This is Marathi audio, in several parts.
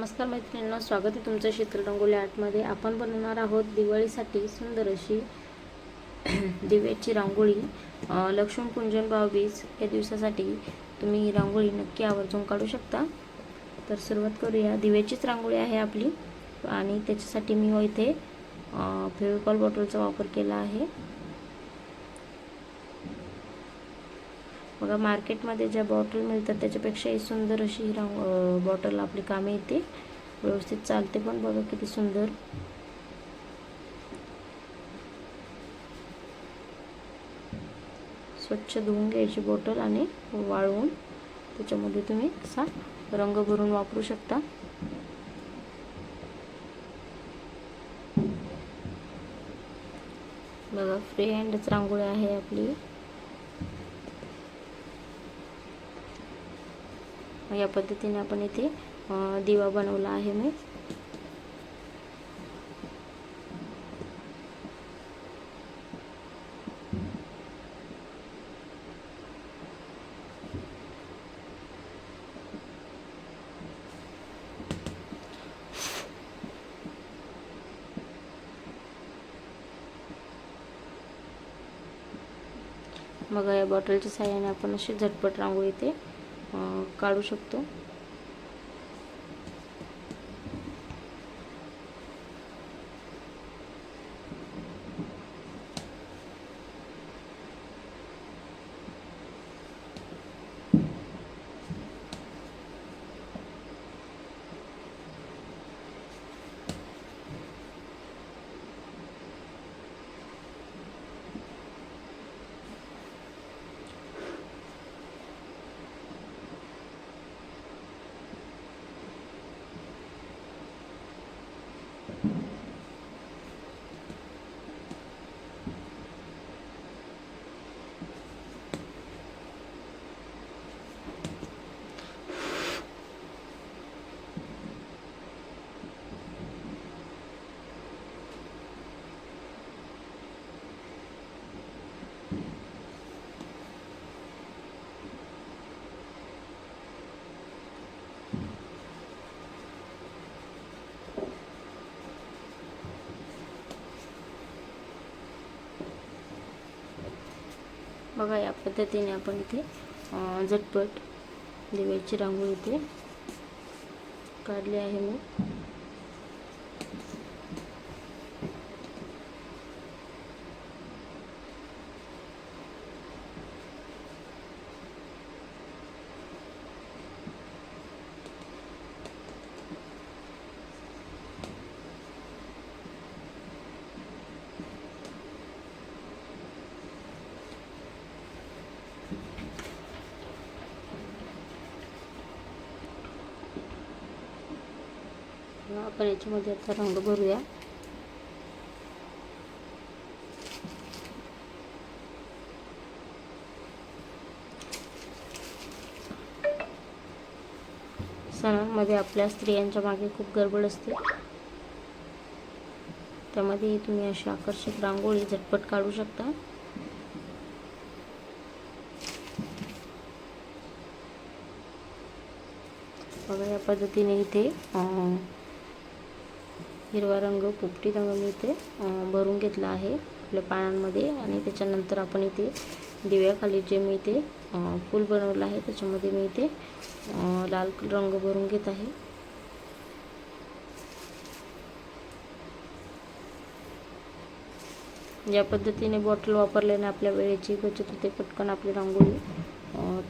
नमस्कार मैत्रिणींना स्वागत आहे तुमचं चित्र रंगोली आर्टमध्ये आपण बनवणार आहोत दिवाळीसाठी सुंदर अशी दिव्याची रांगोळी. अं, लक्ष्मीपूजन भाऊबीज या दिवसासाठी तुम्ही ही रांगोळी नक्की आवर्जून काढू शकता. तर सुरुवात करूया. दिव्याचीच रांगोळी आहे आपली आणि त्याच्यासाठी मी हो इथे फेविकॉल बॉटलचा वापर केला आहे. बघा मार्केटमध्ये ज्या बॉटल मिळतात त्याच्यापेक्षाही सुंदर अशी ही रांग बॉटल आपली कामे येते. व्यवस्थित चालते पण बघा किती सुंदर. स्वच्छ धुवून घ्यायची बॉटल आणि वाळवून त्याच्यामध्ये तुम्ही असा रंग भरून वापरू शकता. बघा फ्री हँडच रांगोळी आहे आपली. या पद्धतीने आपण इथे दिवा बनवला आहे मी. मग या बॉटलच्या साह्याने आपण अशी झटपट रांगोळी इथे काढू शकतो. बघा या पद्धतीने आपण इथे झटपट दिव्याची रांगोळी इथे काढली आहे मी. आपण याच्यामध्ये आता रंग भरूया. सणांमध्ये आपल्या स्त्रियांच्या मागे खूप गडबड असते. त्यामध्ये तुम्ही अशी आकर्षक रांगोळी झटपट काढू शकता. बघा या पद्धतीने इथे हिरवा रंग पोपटी रंग मी इथे भरून घेतला आहे आपल्या पानांमध्ये. आणि त्याच्यानंतर आपण इथे दिव्याखाली जे मी इथे फूल बनवलं आहे त्याच्यामध्ये मी इथे लाल रंग भरून घेत आहे. ज्या पद्धतीने बॉटल वापरल्याने आपल्या वेळेची बचत होते पटकन आपली रांगोळी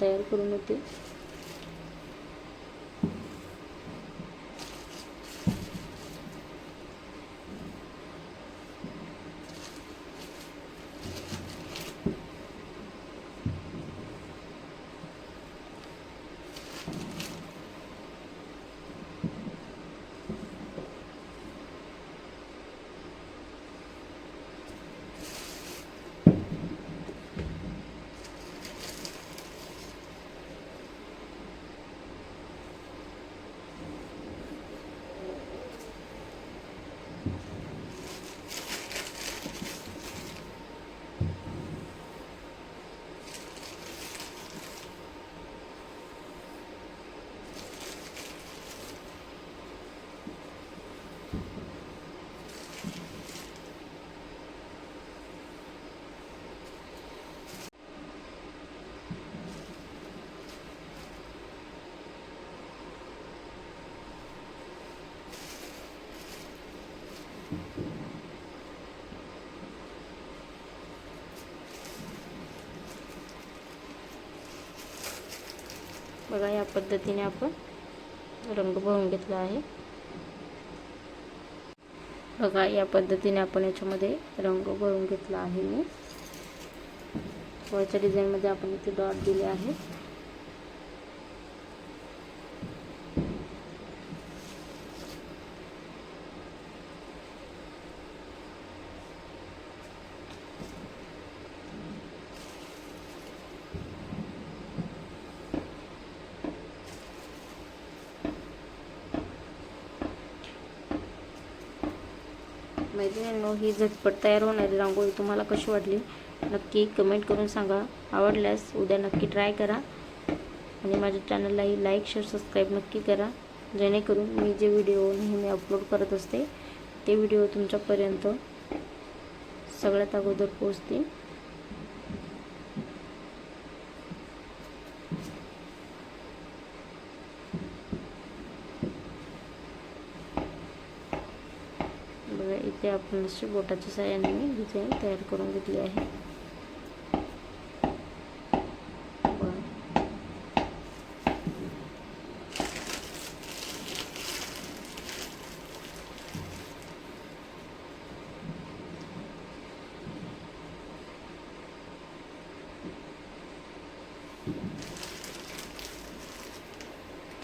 तयार करून होते बघा या पद्धतीने आपण रंग भरून घेतला आहे. बघा या पद्धतीने आपण याच्यामध्ये रंग भरून घेतला आहे मी. वरच्या डिझाईनमध्ये आपण इथे डॉट दिले आहे. मैत्रिणींनो ही झटपट तयार होणारी रांगोळी तुम्हाला कशी वाटली? नक्की कमेंट करून सांगा. आवडल्यास उद्या नक्की ट्राय करा. आणि माझ्या चॅनललाही लाईक शेअर सबस्क्राईब नक्की करा. जेणेकरून मी जे व्हिडिओ नेहमी अपलोड करत असते ते व्हिडिओ तुमच्यापर्यंत सगळ्यात अगोदर पोचतील ते आपण अशी बोटाच्या साह्याने मी डिझाईन तयार करून घेतली आहे.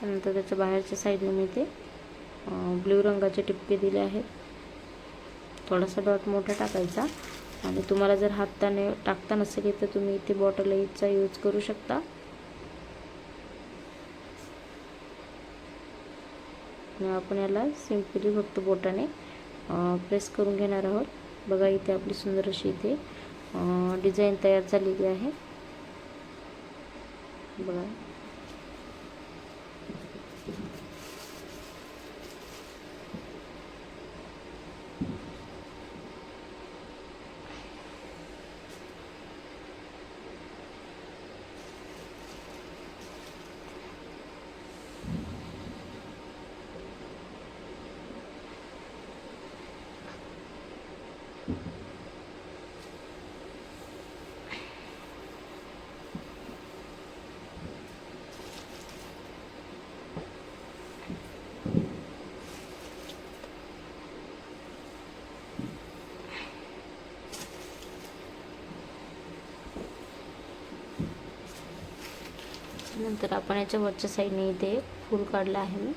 त्यानंतर त्याच्या बाहेरच्या साईडने मी ते ब्ल्यू रंगाचे टिपके दिले आहेत. थोडासा डॉट मोठा टाकायचा. आणि तुम्हाला जर हाताने टाकता नसेल तर तुम्ही इथे बॉटल एजचा यूज करू शकता. आपण याला सिम्पली फक्त बोटाने प्रेस करून घेणार आहोत. बघा इथे आपली सुंदर अशी इथे डिझाईन तयार झालेली आहे. बघा नंतर आपण याच्या वरच्या साईडने इथे फूल काढलं आहे मी.